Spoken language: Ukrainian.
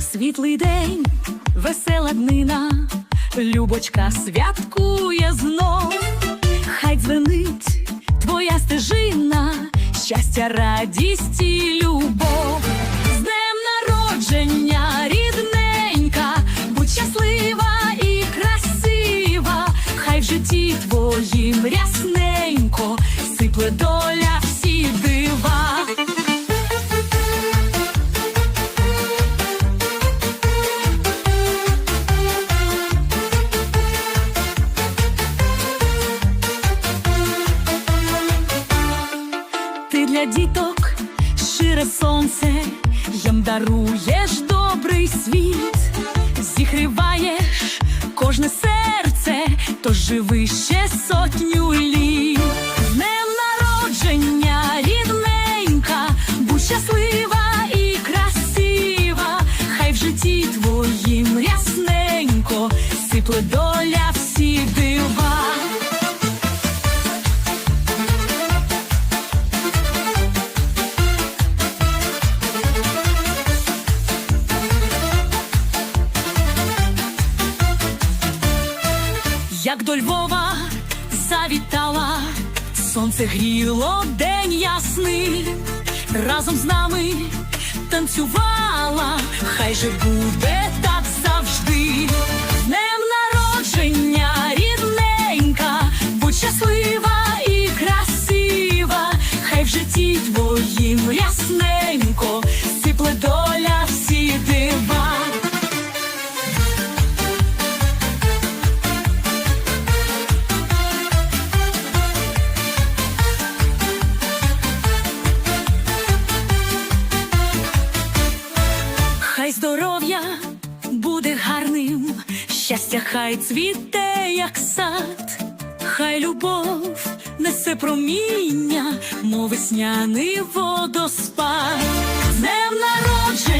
Світлий день, весела днина, Любочка святкує знов, хай дзвенить твоя стежина, щастя, радість і любов. З днем народження, твоїм рясненько, сипле доля всі дива. Ти для діток шире сонце, їм даруєш добрий світ, зігріваєш кожне серце, то живи ще сотню літ. З Днем народження, рідненька, будь щаслива і красива, хай в житті твоїм рясненько, сипле доля як до Львова завітала, сонце гріло день ясний, разом з нами танцювала, хай же буде так завжди. Днем народження, рідненька, будь щаслива і красива, хай в житті твоїм ясненько, щастя хай цвіте, як сад, хай любов несе проміння, мов весняний водоспад, днем народження.